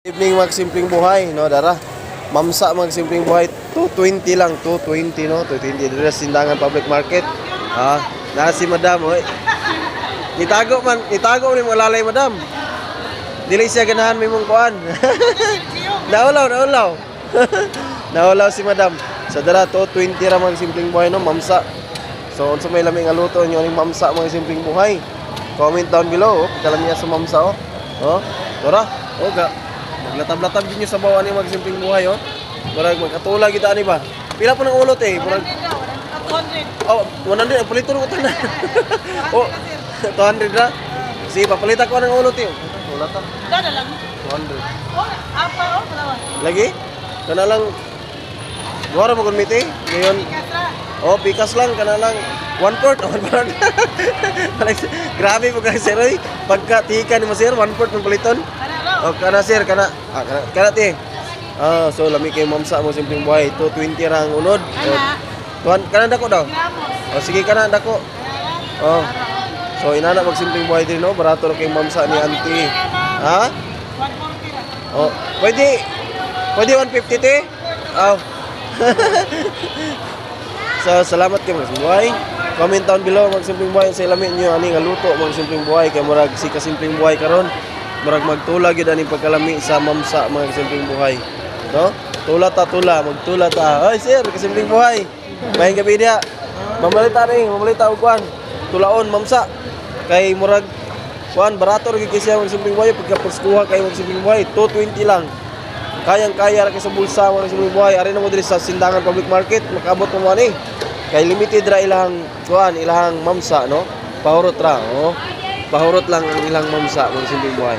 Evening magsimpleng buhay, no, dara. Mamsa magsimpleng buhay, 220 lang, 220 no, 220 dira sa Sindangan Public Market. Ah, na si Madam, oy. Itago man, itago ni mo lalay Madam. Dili siya ganahan may mong kuan. naulaw, naulaw. naulaw si Madam. Sa dara 220 ra magsimpleng buhay no, mamsa. So unsa may lamig nga luto nyo ning mamsa mga simpleng buhay. Comment down below, oh. Sa mamsa oh. Oh, tara. Oh, ga. Maglatab-latab din sa bawa ni magsimpleng buhay oh. Murag magkatula kita ani ba? Pila po ng ulot eh. Murag 200. Oh, 100 ang palito ko tanan. oh, 200 ra. Sige, papalitan ko ng ulot eh. Wala ta. Dada lang. 200. Oh, apa oh, malawan. Lagi? Kana lang Duwara mo kun miti. Ngayon. Oh, pikas lang, kana lang. One fourth, one. Alex, Grabe mo kasi sir. Pagka tika ni mo sir, one fourth ng paliton. Oh, kana sir, kana. Ah, kana, kana ti. Ah, so lami kay mamsa mo simpleng buhay. 220 ra ang unod. So, Kana. tuan, kana dako daw. Oh, sige kana dako. Oh. So inana mag simpleng buhay din no, barato ra kay mamsa ni auntie. Ha? 140 lang. Oh, pwede. Pwede 150 ti? Oh. so, salamat kay mga buhay. Comment down below mag simpleng buhay sa ilamin niyo ani nga luto mag simpleng buhay kay murag si kasimpleng buhay karon. Murag magtula gyud ani pagkalami sa mamsa mga simpleng buhay. No? Tula ta tula, magtula ta. Oy sir, kasimpleng buhay. Mayong gabi dia. Mamalita ring, mamalita og kwan. Tulaon mamsa. Kay murag kuan barato ra gyud siya mag simpleng buhay pagka perskuha kay mag simpleng buhay 220 lang. Kayang-kaya ra kay sa bulsa mo simpleng buhay. Ari na mo diri sa Sindangan Public Market, makabot mo ani. Kay limited ra ilang kuan, ilang mamsa, no? Pahurot ra, oh. Pahurot lang ang ilang mamsa mga simpleng buhay.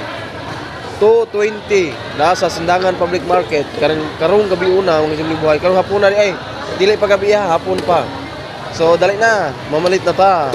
220 na sa Sindangan Public Market karong karong gabi una mga simpleng buhay. Karong hapon na ay dili pa gabi ha, hapon pa. So dali na, mamalit na ta.